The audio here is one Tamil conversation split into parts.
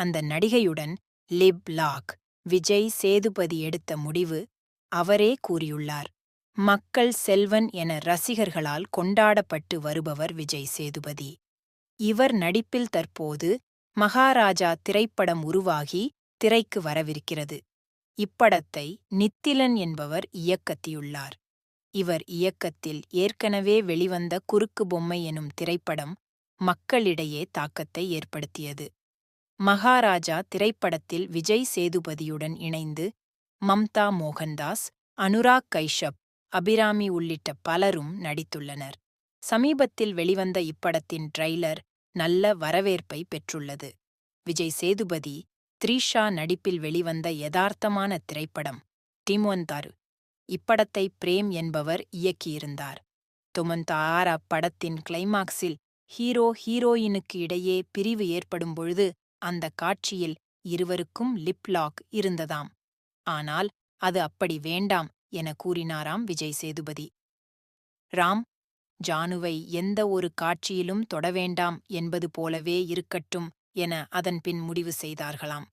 அந்த நடிகையுடன் லிப் லாக் விஜய் சேதுபதி எடுத்த முடிவு அவரே கூறியுள்ளார். மக்கள் செல்வன் என ரசிகர்களால் கொண்டாடப்பட்டு வருபவர் விஜய் சேதுபதி. இவர் நடிப்பில் தற்போது மகாராஜா திரைப்படம் உருவாகி திரைக்கு வரவிருக்கிறது. இப்படத்தை நித்திலன் என்பவர் இயக்கத்தியுள்ளார். இவர் இயக்கத்தில் ஏற்கனவே வெளிவந்த குறுக்கு பொம்மை எனும் திரைப்படம் மக்களிடையே தாக்கத்தை ஏற்படுத்தியது. மகாராஜா திரைப்படத்தில் விஜய் சேதுபதியுடன் இணைந்து மம்தா மோகன்தாஸ் அனுராக் கைஷப் அபிராமி உள்ளிட்ட பலரும் நடித்துள்ளனர். சமீபத்தில் வெளிவந்த இப்படத்தின் ட்ரைலர் நல்ல வரவேற்பை பெற்றுள்ளது. விஜய் சேதுபதி த்ரீஷா நடிப்பில் வெளிவந்த யதார்த்தமான திரைப்படம் டிமோந்தாரு இப்படத்தை பிரேம் என்பவர் இயக்கியிருந்தார். தொமந்தார் அப்படத்தின் கிளைமாக்ஸில் ஹீரோ ஹீரோயினுக்கு இடையே பிரிவு ஏற்படும் பொழுது அந்த காட்சியில் இருவருக்கும் லிப்லாக் இருந்ததாம். ஆனால் அது அப்படி வேண்டாம் என கூறினாராம் விஜய் சேதுபதி. ராம் ஜானுவை எந்த ஒரு காட்சியிலும் தொட வேண்டாம் என்பது போலவே இருக்கட்டும் என அதன்பின் முடிவு செய்தார்களாம்.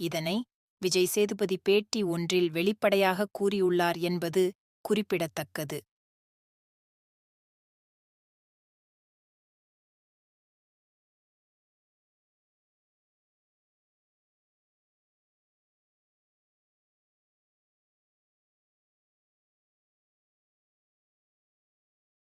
இதனை விஜய் சேதுபதி பேட்டி ஒன்றில் வெளிப்படையாக கூறியுள்ளார் என்பது குறிப்பிடத்தக்கது.